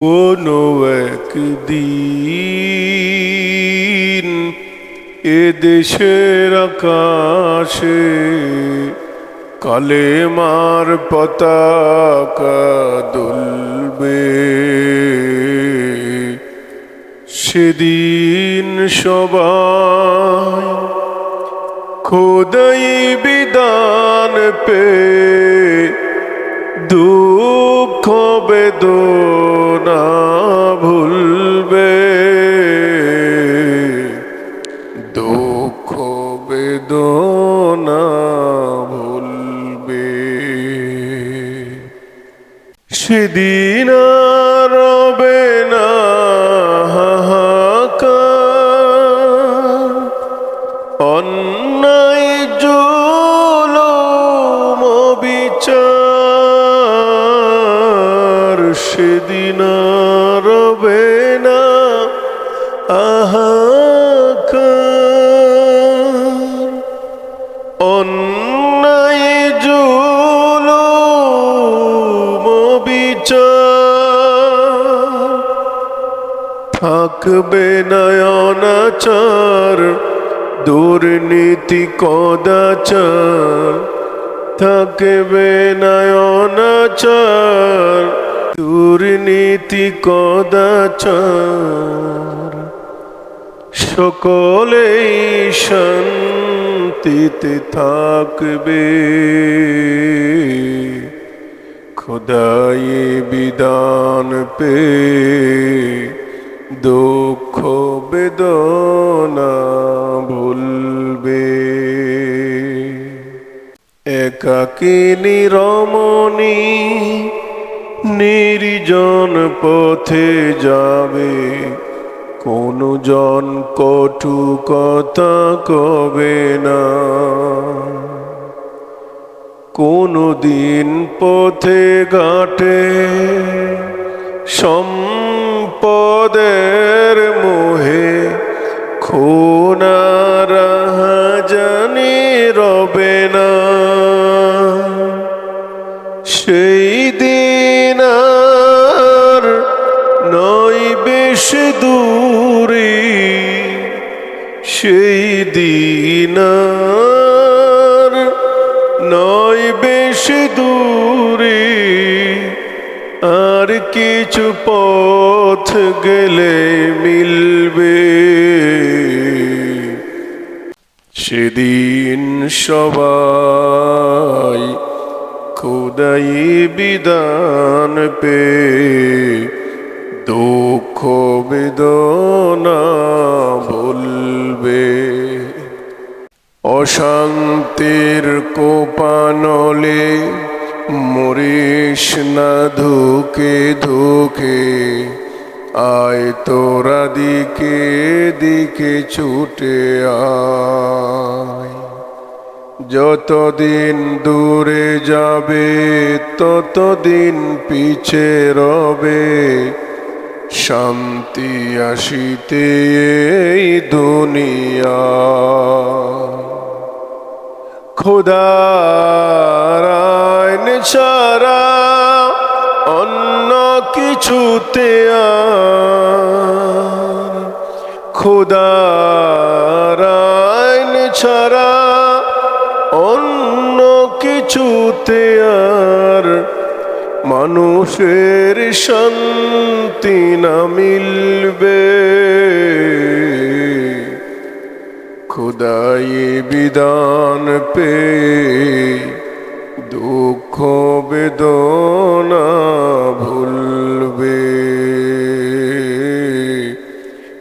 কোনো একদিন এ দেশের আকাশে কালে মার পতাকা দুলবে সেদিন সবাই খোদাই বিধান পে দুঃখ বেদনা ভুলবে। দুঃখ বেদনা ভুলবে। সেদিন রবে না অন্যায় জুলুম সেদিন রবে না আহাকার অন্যায় জুলুম বিচার থাকবে নয়নাচার দুর্নীতি কদাচার। থাকবে নয়নাচার দুর্নীতি কদাচার সকলেই শান্তিতে থাকবে। খোদাই বিধান পে দুঃখ বেদনা ভুলবে। একাকিনী রমণী নির্জন পথে যাবে। কোন জন কটু কথা কবে না। কোনো দিন পথে ঘাটে সম্পদের মোহে দূরে সেই দিন নয় বেশ দূরে আর কিছু পথ গেলে মিলবে। সেদিন সবাই খুদাই বিধান পে দুঃখ বেদনা ভুলবে অশান্তির কোপানলে মরিস না ধুকে ধুকে। আয় তোরা দিকে দিকে ছুটে আয়। যতদিন দূরে যাবে, ততদিন পিছে রবে। শান্তি আসিতে দুনিয়া। খোদার আইন ছাড়া অন্য কিছুতে আর খোদার আইন ছাড়া অন্য কিছুতে আর মানুষের শান্তি না মিলবে। খুদাই বিধান পে দুঃখ বেদনা ভুলবে।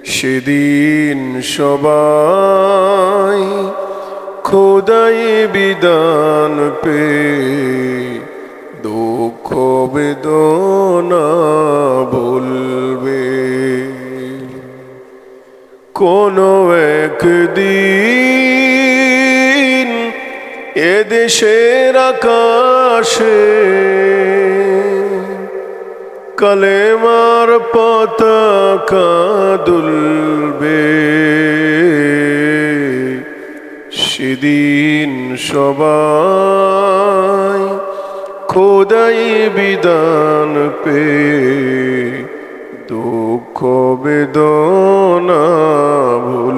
সেদিন সবাই খোদাই বিধান পে কোনো একদিন এদেশের আকাশে কলেমার পতাকা দুলবে। সেদিন সবাই খোদাই বিধান পে দুঃখ বেদনা ভু